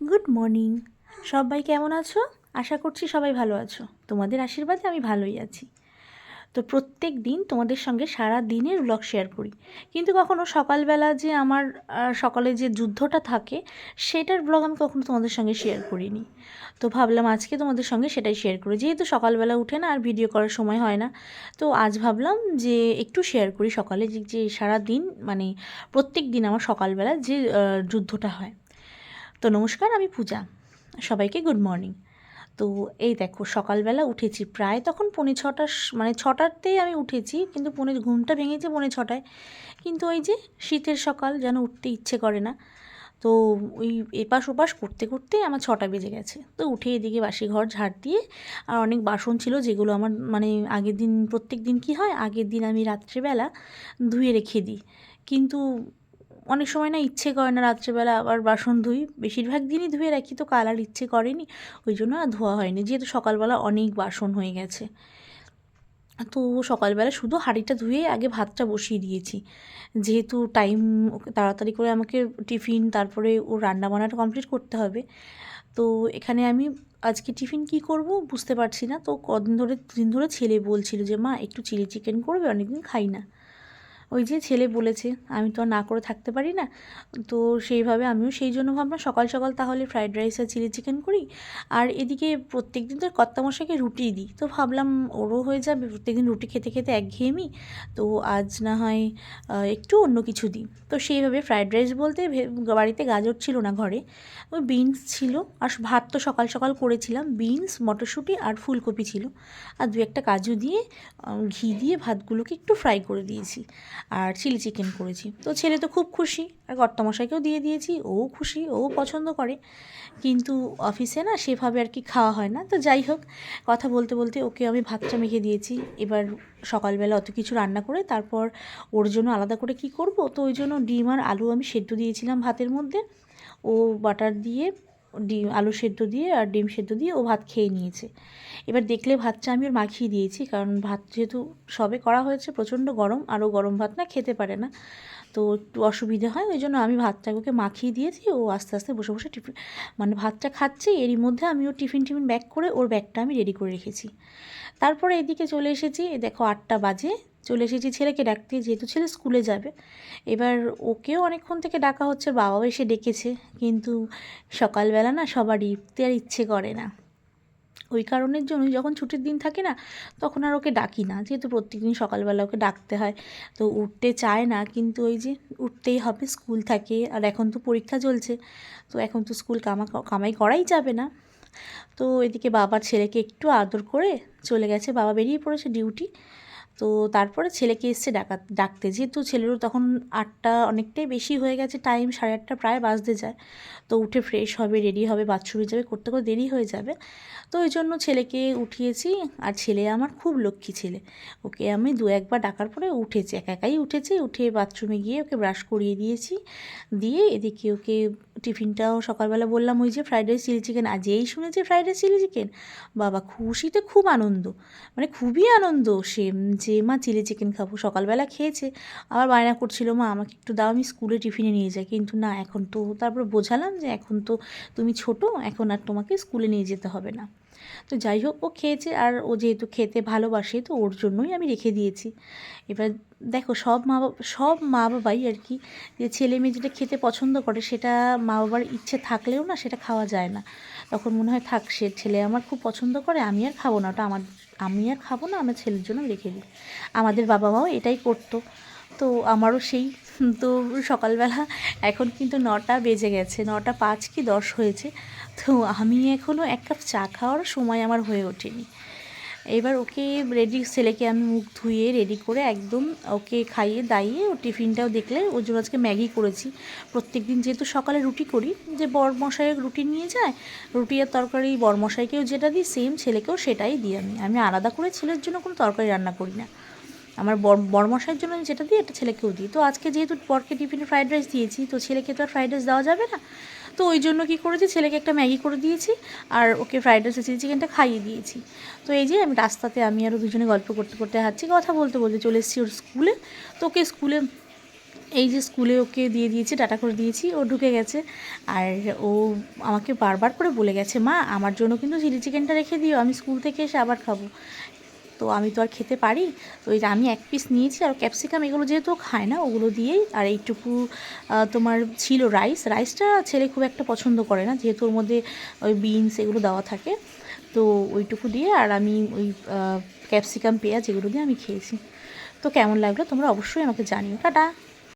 Good morning সবাই কেমন আছো? আশা করছি সবাই ভালো আছো। তোমাদের আশীর্বাদে আমি ভালোই আছি। তো প্রত্যেক দিন তোমাদের সঙ্গে সারা দিনের ব্লগ শেয়ার করি। কিন্তু কখনো সকালবেলা যে আমার সকালে যে যুদ্ধটা থাকে, সেটার ব্লগ আমি কখনো তোমাদের সঙ্গে শেয়ার করিনি। তো ভাবলাম আজকে তোমাদের সঙ্গে সেটাই শেয়ার করি। যেহেতু সকালবেলা উঠে না, আর ভিডিও করার সময় হয় না, তো আজ ভাবলাম যে একটু শেয়ার করি সকালে যে সারা দিন মানে প্রত্যেক দিন আমার সকালবেলা যে যুদ্ধটা হয়। তো নমস্কার, আমি পূজা। সবাইকে গুড মর্নিং। তো এই দেখো, সকালবেলা উঠেছি। প্রায় তখন পৌনে ছটার মানে ছটারতেই আমি উঠেছি, কিন্তু পৌনে ঘুমটা ভেঙেছে পৌনে ছটায়। কিন্তু ওই যে শীতের সকাল, যেন উঠতে ইচ্ছে করে না। তো ওই এপাশ ওপাশ করতে করতে আমার ছটা বেজে গেছে। তো উঠে এদিকে বাসি ঘর ঝাড় দিয়ে, আর অনেক বাসন ছিল যেগুলো আমার মানে আগের দিন, প্রত্যেক দিন কী হয়? আগের দিন আমি রাত্রেবেলা ধুয়ে রেখে দিই। কিন্তু অনেক সময় না ইচ্ছে করে না রাত্রেবেলা আবার বাসন ধুই। বেশিরভাগ দিনই ধুয়ে রাখি তো কাল আর ইচ্ছে করেনি, ওই জন্য আর ধোয়া হয়নি। যেহেতু সকালবেলা অনেক বাসন হয়ে গেছে। তো সকালবেলা শুধু হাঁড়িটা ধুয়ে আগে ভাতটা বসিয়ে দিয়েছি। যেহেতু টাইম তাড়াতাড়ি করে আমাকে টিফিন, তারপরে ও রান্না বান্নাটা কমপ্লিট করতে হবে। তো এখানে আমি আজকে টিফিন কি করব বুঝতে পারছি না। তো কদিন ধরে দিন ধরে ছেলে বলছিল যে, মা, একটু চিলি চিকেন করবে, অনেকদিন খাই না। ওই যে ছেলে বলেছে, আমি তো না করে থাকতে পারি না। তো সেইভাবে আমিও সেই জন্য ভাবলাম সকাল সকাল তাহলে ফ্রাইড রাইস আর চিলি চিকেন করি। আর এদিকে প্রত্যেক দিন তো কর্তামশাইকে রুটি দিই। তো ভাবলাম ওরও হয়ে যাবে, প্রত্যেকদিন রুটি খেতে খেতে একঘেয়েমি। তো আজ না হয় একটু অন্য কিছু দিই। তো সেইভাবে ফ্রাইড রাইস বলতে বাড়িতে গাজর ছিল না ঘরে। ওই বিনস ছিল। আর ভাত তো সকাল সকাল করেছিলাম। বিনস, মটরশুঁটি আর ফুলকপি ছিল। আর দু একটা কাজু দিয়ে ঘি দিয়ে ভাতগুলোকে একটু ফ্রাই করে দিয়েছি। আর চিলি চিকেন করেছি। তো ছেলে তো খুব খুশি, আর কর্তামশাইকেও দিয়ে দিয়েছি, ও খুশি, ও পছন্দ করে। কিন্তু অফিসে না সেভাবে আর কি খাওয়া হয় না। তো যাই হোক, কথা বলতে বলতে ওকে আমি ভাতটা মেখে দিয়েছি। এবার সকালবেলা অত কিছু রান্না করে, তারপর ওর জন্য আলাদা করে কি করব? তো ওই জন্য ডিম আর আলু আমি সেদ্ধ দিয়েছিলাম ভাতের মধ্যে। ও বাটার দিয়ে ডিম, আলু সেদ্ধ দিয়ে আর ডিম সেদ্ধ দিয়ে ও ভাত খেয়ে নিয়েছে। এবার দেখলে ভাতটা আমি ওর মাখিয়ে দিয়েছি, কারণ ভাত যেহেতু সবে করা হয়েছে প্রচণ্ড গরম আরও গরম ভাত না খেতে পারে না। তো একটু অসুবিধে হয়, ওই জন্য আমি ভাতটাকে ওকে মাখিয়ে দিয়েছি, ও আস্তে আস্তে বসে বসে টিফিন মানে ভাতটা খাচ্ছে, এরই মধ্যে আমি ওর টিফিন টিফিন ব্যাক করে ওর ব্যাগটা আমি রেডি করে রেখেছি। তারপরে এদিকে চলে এসেছি দেখো আটটা বাজে চলে এসেছি ছেলেকে ডাকতে, যেহেতু ছেলে স্কুলে যাবে। এবার ওকেও অনেকক্ষণ থেকে ডাকা হচ্ছে, বাবাও এসে ডেকেছে, কিন্তু সকালবেলা না সবারই উঠতে আর ইচ্ছে করে না। ওই কারণের জন্য যখন ছুটির দিন থাকে না, তখন আর ওকে ডাকি না। যেহেতু প্রত্যেকদিন সকালবেলা ওকে ডাকতে হয়, তো উঠতে চায় না, কিন্তু ওই যে উঠতেই হবে, স্কুল থাকে, আর এখন তো পরীক্ষা চলছে, তো এখন তো স্কুল কামা, কামাই করাই যাবে না। তো এদিকে বাবার ছেলেকে একটু আদর করে চলে গেছে, বাবা বেরিয়ে পড়েছে ডিউটি তো তারপরে ছেলেকে এসছে ডাকা ডাকতে। যেহেতু ছেলেরও তখন আটটা অনেকটাই বেশি হয়ে গেছে টাইম সাড়ে আটটা প্রায় বাজতে যায়। তো উঠে ফ্রেশ হবে রেডি হবে বাথরুমে যাবে, করতে করতে দেরি হয়ে যাবে। তো ওই জন্য ছেলেকে উঠিয়েছি, আর ছেলে আমার খুব লক্ষ্মী ছেলে। ওকে আমি দু একবার ডাকার পরে উঠেছে, একা একাই উঠেছে, উঠে বাথরুমে গিয়ে ওকে ব্রাশ করিয়ে দিয়েছি। দিয়ে এদিকে ওকে টিফিনটাও সকালবেলা বললাম, ওই যে ফ্রাইড রাইস চিলি চিকেন আজ এই শুনেছে ফ্রাইড রাইস চিলি চিকেন বাবা খুশিতে খুব আনন্দ মানে খুবই আনন্দ, সে যে মা, চিলি চিকেন খাব। সকালবেলা খেয়েছে। আবার বায়না করছিল, মা, আমাকে একটু দাও, আমি স্কুলে টিফিনে নিয়ে যাই। কিন্তু না, এখন তো তারপর বোঝালাম যে এখন তো তুমি ছোট, এখন আর তোমাকে স্কুলে নিয়ে যেতে হবে না। তো যাই হোক, ও খেয়েছে আর ও যেহেতু খেতে ভালোবাসে, তো ওর জন্যই আমি রেখে দিয়েছি। এবার দেখো, সব মা বাবা, সব মা বাবাই আর কি, যে ছেলে মেয়ে যেটা খেতে পছন্দ করে, সেটা মা বাবার ইচ্ছে থাকলেও না সেটা খাওয়া যায় না। তখন মনে হয়, থাক, সে ছেলে আমার খুব পছন্দ করে, আমি আর খাব না। ওটা আমার, আমি আর খাব না, আমার ছেলের জন্য রেখে দিই। আমাদের বাবা মাও এটাই করতো। তো আমারও সেই, তো সকালবেলা এখন কিন্তু নটা বেজে গেছে, নটা পাঁচ কি দশ হয়েছে। তো আমি এখনও এক কাপ চা খাওয়ার সময় আমার হয়ে ওঠেনি। এবার ওকে রেডি ছেলেকে আমি মুখ ধুয়ে রেডি করে একদম ওকে খাইয়ে দাইয়ে ও টিফিনটাও দেখলে, ওর জন্য আজকে ম্যাগি করেছি। প্রত্যেক দিন যেহেতু সকালে রুটি করি, যে বরমশাই রুটি নিয়ে যায়, রুটি আর তরকারি বরমশাইকেও যেটা দিই সেম ছেলেকেও সেটাই দিই আমি। আমি আলাদা করে ছেলের জন্য কোনো তরকারি রান্না করি না। আমার বর, বরমশাইয়ের জন্য যেটা দিই, একটা ছেলেকেও দিই। তো আজকে যেহেতু বরকে টিফিনে ফ্রাইড রাইস দিয়েছি, তো ছেলেকে তো আর ফ্রাইড রাইস দেওয়া যাবে না। তো ওই জন্য কী করেছি, ছেলেকে একটা ম্যাগি করে দিয়েছি, আর ওকে ফ্রাইড রাইস চিলি চিকেনটা খাইয়ে দিয়েছি। তো এই যে আমি রাস্তাতে আমি আরও দুজনে গল্প করতে করতে হাঁটছি, কথা বলতে বলতে চলে এসেছি ওর স্কুলে। তো ওকে স্কুলে, এই যে স্কুলে ওকে দিয়ে দিয়েছি, টাটা করে দিয়েছি, ও ঢুকে গেছে। আর ও আমাকে বারবার করে বলে গেছে, মা, আমার জন্য কিন্তু চিলি চিকেনটা রেখে দিও, আমি স্কুল থেকে এসে আবার খাব। তো আমি তো আর খেতে পারি। তো ওই যে আমি এক পিস নিয়েছি আর ক্যাপসিকাম এগুলো যেহেতু খায় না, ওগুলো দিয়েই আর এইটুকু তোমার ছিল রাইস রাইসটা ছেলে খুব একটা পছন্দ করে না, যেহেতু ওর মধ্যে ওই বিনস এগুলো দেওয়া থাকে। তো ওইটুকু দিয়ে আর আমি ওই ক্যাপসিকাম পেঁয়াজ এগুলো দিয়ে আমি খেয়েছি। তো কেমন লাগল তোমরা অবশ্যই আমাকে জানিও। টাটা!